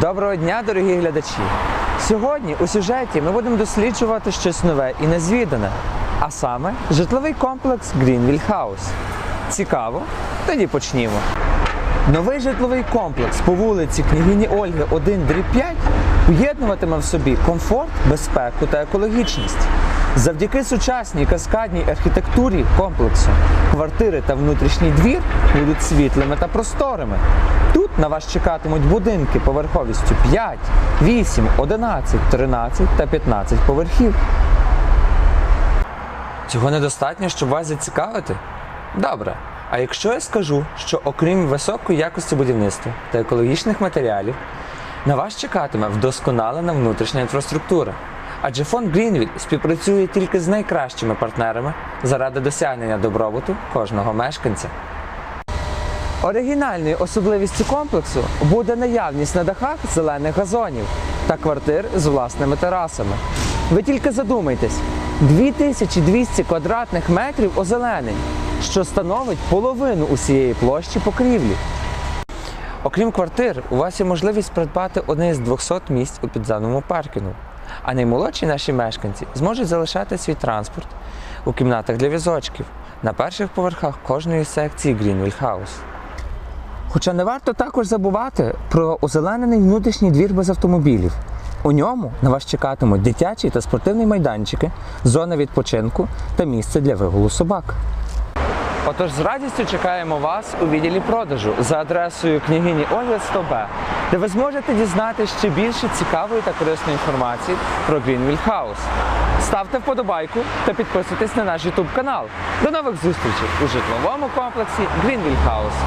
Доброго дня, дорогі глядачі! Сьогодні у сюжеті ми будемо досліджувати щось нове і незвідане, а саме житловий комплекс Greenville House. Цікаво? Тоді почнімо. Новий житловий комплекс по вулиці княгині Ольги 1 5 поєднуватиме в собі комфорт, безпеку та екологічність. Завдяки сучасній каскадній архітектурі комплексу квартири та внутрішній двір будуть світлими та просторими. Тут на вас чекатимуть будинки поверховістю 5, 8, 11, 13 та 15 поверхів. Цього недостатньо, щоб вас зацікавити? Добре. А якщо я скажу, що окрім високої якості будівництва та екологічних матеріалів, на вас чекатиме вдосконалена внутрішня інфраструктура. Адже фонд Greenville співпрацює тільки з найкращими партнерами заради досягнення добробуту кожного мешканця. Оригінальною особливістю комплексу буде наявність на дахах зелених газонів та квартир з власними терасами. Ви тільки задумайтесь: 2200 квадратних метрів озеленень, що становить половину усієї площі покрівлі. Окрім квартир, у вас є можливість придбати одне з 200 місць у підземному паркінгу. А наймолодші наші мешканці зможуть залишати свій транспорт у кімнатах для візочків на перших поверхах кожної секції Greenville House. Хоча не варто також забувати про озеленений внутрішній двір без автомобілів. У ньому на вас чекатимуть дитячі та спортивні майданчики, зона відпочинку та місце для вигулу собак. Отож, з радістю чекаємо вас у відділі продажу за адресою княгині Ольги 100Б, де ви зможете дізнатися ще більше цікавої та корисної інформації про Greenville House. Ставте вподобайку та підписуйтесь на наш YouTube канал. До нових зустрічей у житловому комплексі Greenville House.